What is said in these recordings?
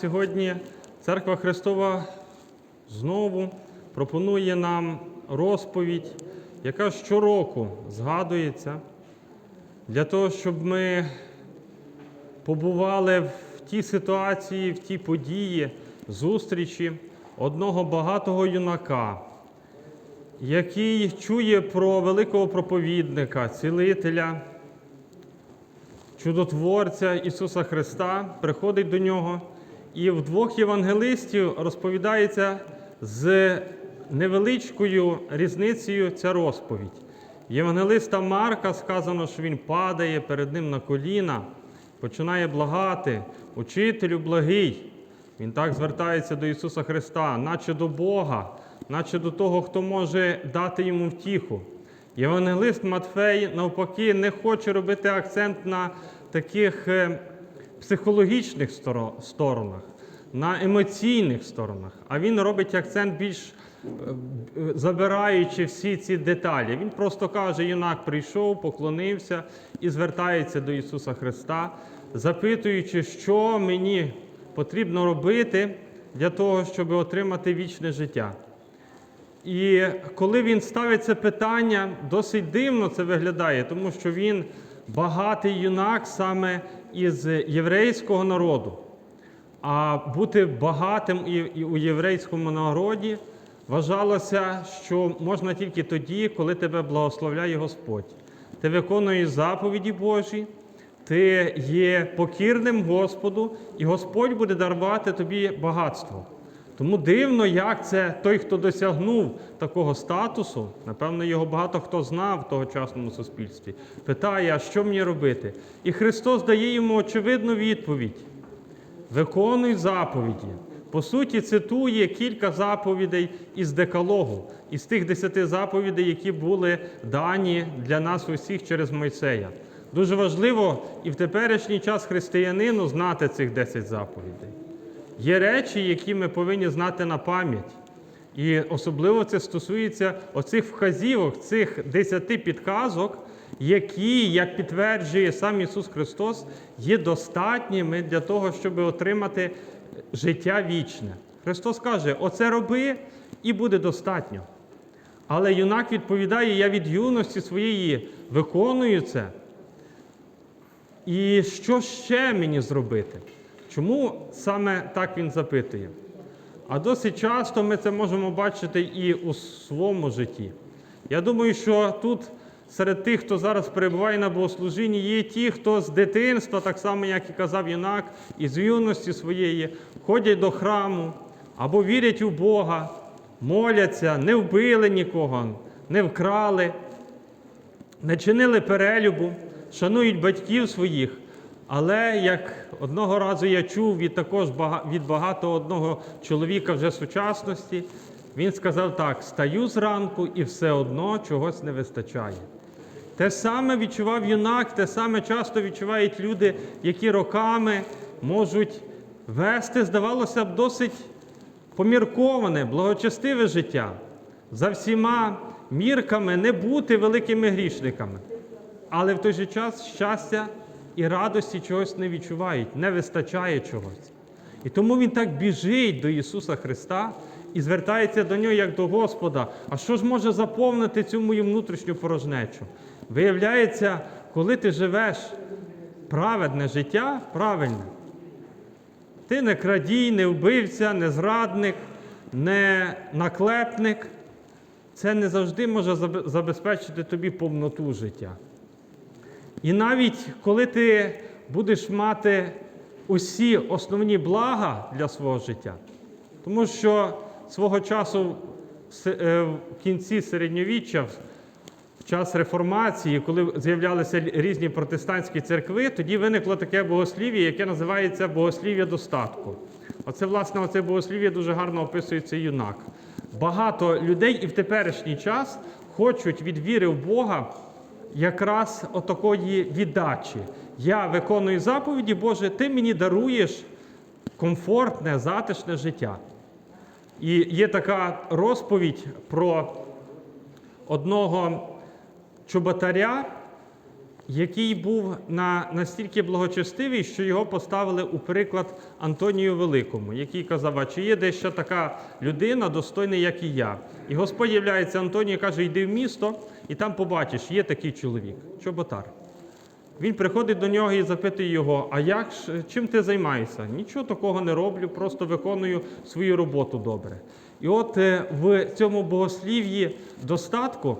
сьогодні Церква Христова знову пропонує нам розповідь, яка щороку згадується для того, щоб ми побували в тій ситуації, в тій події зустрічі одного багатого юнака, який чує про великого проповідника, цілителя, чудотворця Ісуса Христа, приходить до нього, і в двох євангелистів розповідається з невеличкою різницею ця розповідь. Євангелиста Марка сказано, що він падає перед ним на коліна, починає благати, учителю благий. Він так звертається до Ісуса Христа, наче до Бога, наче до того, хто може дати йому втіху. Євангелист Матфей, навпаки, не хоче робити акцент на таких е, психологічних сторонах, на емоційних сторонах, а він робить акцент більш е, забираючи всі ці деталі. Він просто каже: юнак прийшов, поклонився і звертається до Ісуса Христа, запитуючи, що мені потрібно робити для того, щоб отримати вічне життя. І коли він ставить це питання, досить дивно це виглядає, тому що він багатий юнак саме із єврейського народу. А бути багатим і, у єврейському народі вважалося, що можна тільки тоді, коли тебе благословляє Господь. Ти виконуєш заповіді Божі, ти є покірним Господу, і Господь буде дарувати тобі багатство. Тому дивно, як це той, хто досягнув такого статусу, напевно, його багато хто знав в тогочасному суспільстві, питає, а що мені робити? І Христос дає йому очевидну відповідь: виконуй заповіді. По суті, цитує кілька заповідей із Декалогу, із тих десяти заповідей, які були дані для нас усіх через Мойсея. Дуже важливо і в теперішній час християнину знати цих 10 заповідей. Є речі, які ми повинні знати на пам'ять. І особливо це стосується оцих вказівок, цих десяти підказок, які, як підтверджує сам Ісус Христос, є достатніми для того, щоб отримати життя вічне. Христос каже: оце роби і буде достатньо. Але юнак відповідає: я від юності своєї виконую це. І що ще мені зробити? Чому саме так він запитує? А досить часто ми це можемо бачити і у своєму житті. Я думаю, що тут серед тих, хто зараз перебуває на богослужінні, є ті, хто з дитинства, так само, як і казав юнак, із юності своєї, ходять до храму або вірять у Бога, моляться, не вбили нікого, не вкрали, не чинили перелюбу, шанують батьків своїх. Але як одного разу я чув від також від багато одного чоловіка вже сучасності, він сказав так: стаю зранку і все одно чогось не вистачає. Те саме відчував юнак, те саме часто відчувають люди, які роками можуть вести, здавалося б, досить помірковане, благочестиве життя, за всіма мірками не бути великими грішниками. Але в той же час щастя і радості чогось не відчувають, не вистачає чогось. І тому він так біжить до Ісуса Христа і звертається до нього як до Господа. А що ж може заповнити цю мою внутрішню порожнечу? Виявляється, коли ти живеш праведне життя, правильне, ти не крадій, не вбивця, не зрадник, не наклепник. Це не завжди може забезпечити тобі повноту життя. І навіть коли ти будеш мати усі основні блага для свого життя, тому що свого часу е, в кінці середньовіччя, в час реформації, коли з'являлися різні протестантські церкви, тоді виникло таке богослів'я, яке називається богослів'я достатку. Оце, власне, оце богослів'я дуже гарно описує цей юнак. Багато людей і в теперішній час хочуть від віри в Бога якраз отакої віддачі. Я виконую заповіді, Боже, ти мені даруєш комфортне, затишне життя. І є така розповідь про одного чоботаря, який був на настільки благочестивий, що його поставили у приклад Антонію Великому, який казав, а чи є десь ще така людина, достойна, як і я. І Господь являється Антонію каже, йди в місто, і там побачиш, є такий чоловік, чоботар. Він приходить до нього і запитує його: А як чим ти займаєшся? Нічого такого не роблю, просто виконую свою роботу добре. І от е, в цьому богослів'ї достатку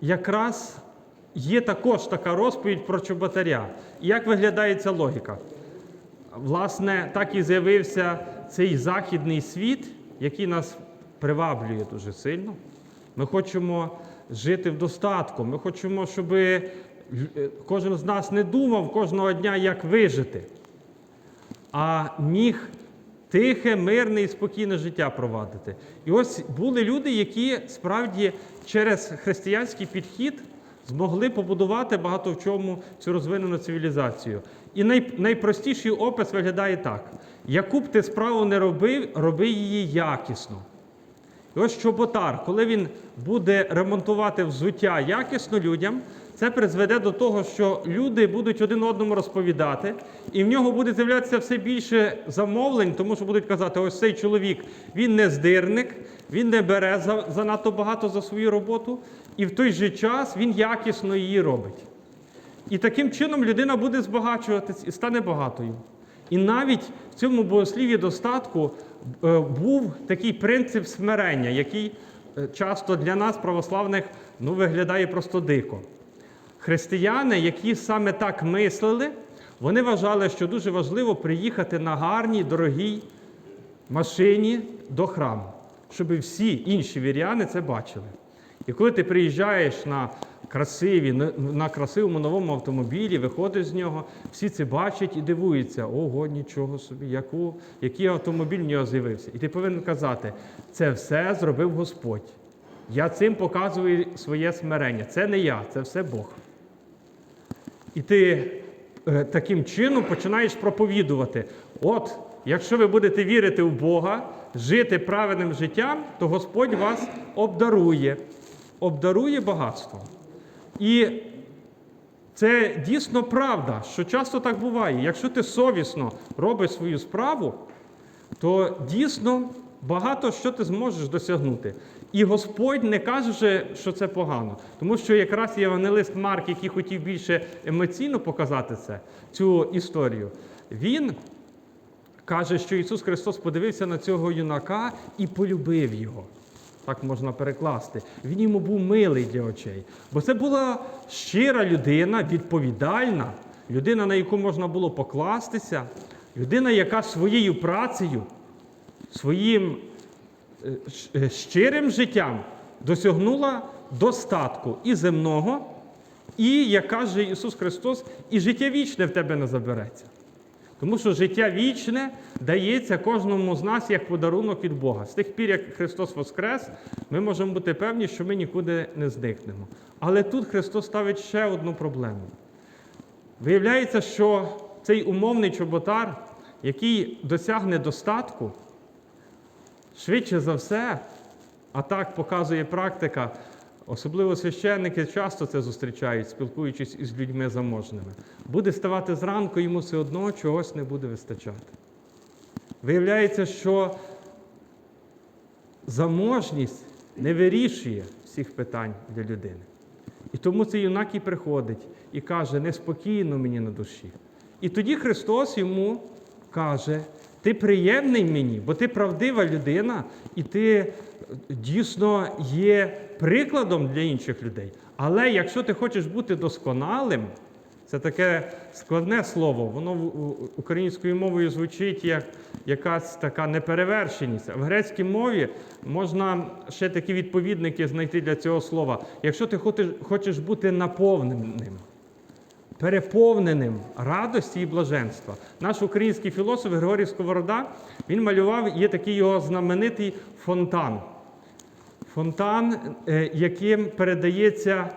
якраз є також така розповідь про чоботаря. І як виглядає ця логіка? Власне, так і з'явився цей західний світ, який нас приваблює дуже сильно. Ми хочемо жити в достатку. Ми хочемо, щоб е, кожен з нас не думав кожного дня, як вижити, а міг тихе, мирне і спокійне життя провадити. І ось були люди, які справді через християнський підхід змогли побудувати багато в чому цю розвинену цивілізацію. І най, найпростіший опис виглядає так: яку б ти справу не робив, роби її якісно. І ось чоботар, коли він буде ремонтувати взуття якісно людям, це призведе до того, що люди будуть один одному розповідати, і в нього буде з'являтися все більше замовлень, тому що будуть казати, ось цей чоловік він не здирник, він не бере занадто багато за свою роботу, і в той же час він якісно її робить. І таким чином людина буде збагачуватись і стане багатою. І навіть в цьому богослів'ї достатку е, був такий принцип смирення, який е, часто для нас, православних, ну, виглядає просто дико. Християни, які саме так мислили, вони вважали, що дуже важливо приїхати на гарній, дорогій машині до храму, щоб всі інші віряни це бачили. І коли ти приїжджаєш на красиві, на- красивому новому автомобілі, виходиш з нього, всі це бачать і дивуються, ого, нічого собі, яку, який автомобіль в нього з'явився. І ти повинен казати, це все зробив Господь. Я цим показую своє смирення. Це не я, це все Бог. І ти е, таким чином починаєш проповідувати. От, якщо ви будете вірити в Бога, жити правильним життям, то Господь вас обдарує, обдарує багатством. І це дійсно правда, що часто так буває. Якщо ти совісно робиш свою справу, то дійсно багато що ти зможеш досягнути. І Господь не каже, що це погано, тому що якраз євангелист Марк, який хотів більше емоційно показати це, цю історію, він каже, що Ісус Христос подивився на цього юнака і полюбив його. Так можна перекласти. Він йому був милий для очей. Бо це була щира людина, відповідальна, людина, на яку можна було покластися, людина, яка своєю працею, своїм е, е, щирим життям досягнула достатку і земного, і, як каже Ісус Христос, і життя вічне в тебе не забереться. Тому що життя вічне дається кожному з нас як подарунок від Бога. З тих пір, як Христос Воскрес, ми можемо бути певні, що ми нікуди не зникнемо. Але тут Христос ставить ще одну проблему. Виявляється, що цей умовний чоботар, який досягне достатку, швидше за все, а так показує практика, особливо священники часто це зустрічають, спілкуючись із людьми заможними, буде ставати зранку, йому все одно чогось не буде вистачати. Виявляється, що заможність не вирішує всіх питань для людини. І тому цей юнак і приходить і каже, неспокійно мені на душі. І тоді Христос йому каже: ти приємний мені, бо ти правдива людина, і ти е, дійсно є прикладом для інших людей. Але якщо ти хочеш бути досконалим, це таке складне слово, воно українською мовою звучить як якась така неперевершеність. В грецькій мові можна ще такі відповідники знайти для цього слова. Якщо ти хочеш, хочеш бути наповненим, переповненим радості і блаженства. Наш український філософ Григорій Сковорода він малював, є такий його знаменитий фонтан. Фонтан, е, яким передається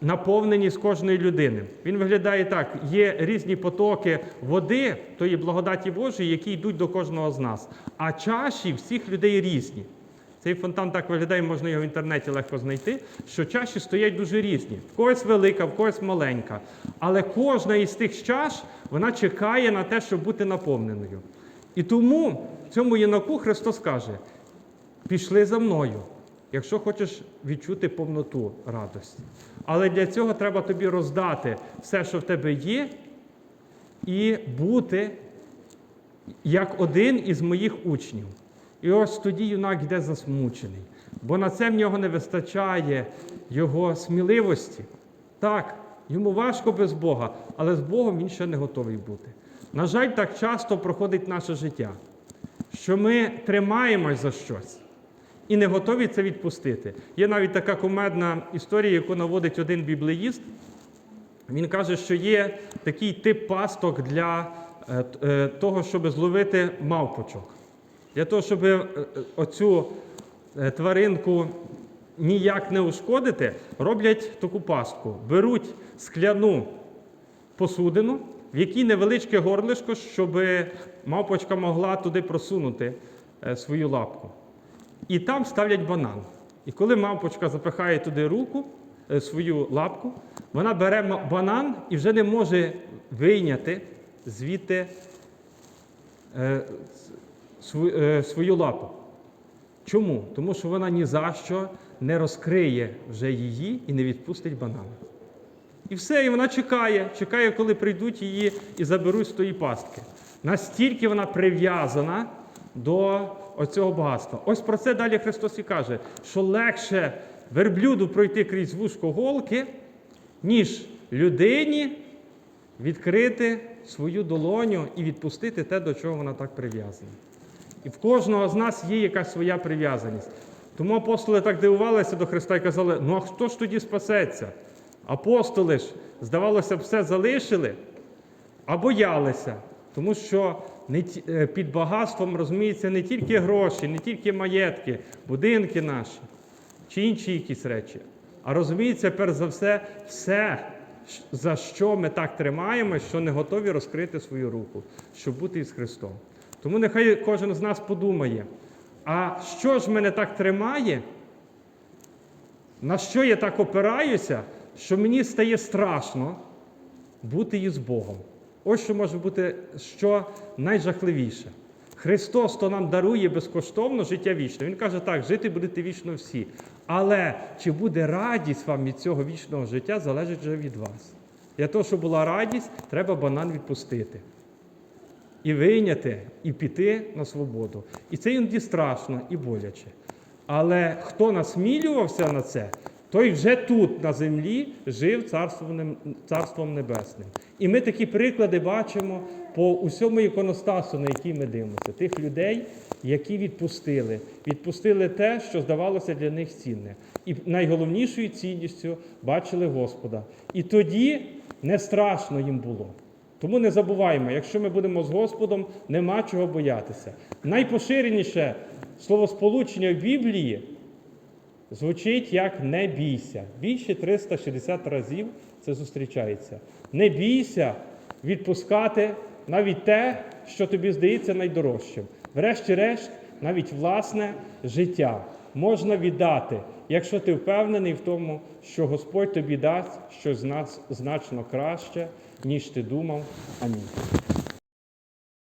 наповненість кожної людини. Він виглядає так: є різні потоки води, тої благодаті Божої, які йдуть до кожного з нас. А чаші всіх людей різні. Цей фонтан так виглядає, можна його в інтернеті легко знайти, що чаші стоять дуже різні. В когось велика, в когось маленька. Але кожна із тих чаш вона чекає на те, щоб бути наповненою. І тому в цьому єноку Христос каже: пішли за мною, якщо хочеш відчути повноту радості. Але для цього треба тобі роздати все, що в тебе є, і бути як один із моїх учнів. І ось тоді юнак йде засмучений, бо на це в нього не вистачає його сміливості. Так, йому важко без Бога, але з Богом він ще не готовий бути. На жаль, так часто проходить наше життя, що ми тримаємось за щось і не готові це відпустити. Є навіть така кумедна історія, яку наводить один біблеїст. Він каже, що є такий тип пасток для е, е, того, щоб зловити мавпочок. Для того, щоб е, е, оцю е, тваринку ніяк не ушкодити, роблять таку пастку. Беруть скляну посудину, в якій невеличке горлишко, щоб мавпочка могла туди просунути свою лапку. І там ставлять банан. І коли мавпочка запихає туди руку, свою лапку, вона бере банан і вже не може вийняти звідти свою лапу. Чому? Тому що вона ні за що не розкриє вже її і не відпустить банан. І все, і вона чекає, чекає, коли прийдуть її і заберуть з тої пастки. Настільки вона прив'язана до оцього багатства. Ось про це далі Христос і каже, що легше верблюду пройти крізь вузько голки, ніж людині відкрити свою долоню і відпустити те, до чого вона так прив'язана. І в кожного з нас є якась своя прив'язаність. Тому апостоли так дивувалися до Христа і казали: ну а хто ж тоді спасеться? Апостоли ж, здавалося все залишили, а боялися, тому що е, під багатством розуміється не тільки гроші, не тільки маєтки, будинки наші чи інші якісь речі, а розуміється, перш за все, все, за що ми так тримаємось, що не готові розкрити свою руку, щоб бути із Христом. Тому нехай кожен з нас подумає, а що ж мене так тримає, на що я так опираюся, що мені стає страшно бути із Богом. Ось що може бути що найжахливіше. Христос то нам дарує безкоштовно життя вічне. Він каже так, жити будете вічно всі. Але чи буде радість вам від цього вічного життя, залежить вже від вас. Для того, щоб була радість, треба банан відпустити. І вийняти, і піти на свободу. І це іноді страшно і боляче. Але хто насмілювався на це, той вже тут, на землі, жив царством, царством небесним. І ми такі приклади бачимо по усьому іконостасу, на який ми дивимося, тих людей, які відпустили. Відпустили те, що здавалося для них цінне. І найголовнішою цінністю бачили Господа. І тоді не страшно їм було. Тому не забуваємо, якщо ми будемо з Господом, нема чого боятися. Найпоширеніше словосполучення в Біблії звучить як не бійся. Більше 360 разів це зустрічається. Не бійся відпускати навіть те, що тобі здається найдорожчим. Врешті-решт, навіть власне життя можна віддати, якщо ти впевнений в тому, що Господь тобі дасть щось значно краще, ніж ти думав. Амінь.